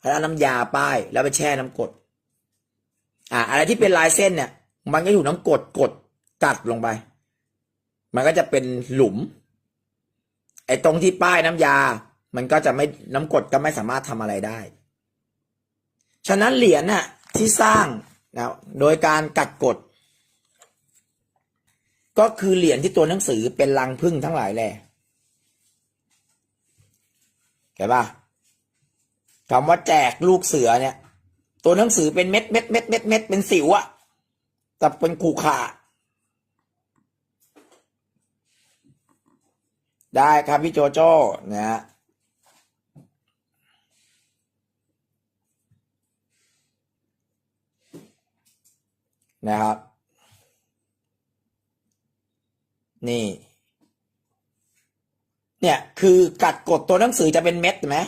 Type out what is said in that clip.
แล้วเอาน้ำยาป้ายแล้วไปแช่น้ำกดอ่าอะไรที่เป็นลายเส้นเนี่ย มันก็อยู่น้ำกดกดกัดลงไป มันก็จะเป็นหลุม ไอ้ตรงที่ป้ายน้ำยา มันก็จะไม่น้ำกดก็ไม่สามารถทำอะไรได้ ฉะนั้นเหรียญน่ะที่สร้างนะโดยการกัดกด ก็คือเหรียญที่ตัวหนังสือเป็นรังพึ่งทั้งหลายแหละเข้าปะ คำว่าแจกลูกเสือเนี่ย ตัวหนังสือเป็นเม็ดเม็ดเม็ดเม็ดเม็ดเป็นสิวอะแต่เป็นขู่ขาได้ครับพี่โจโจ้นะฮะนะครับ นี่ เนี่ย คือกัดกดตัวหนังสือจะเป็นเม็ดไหม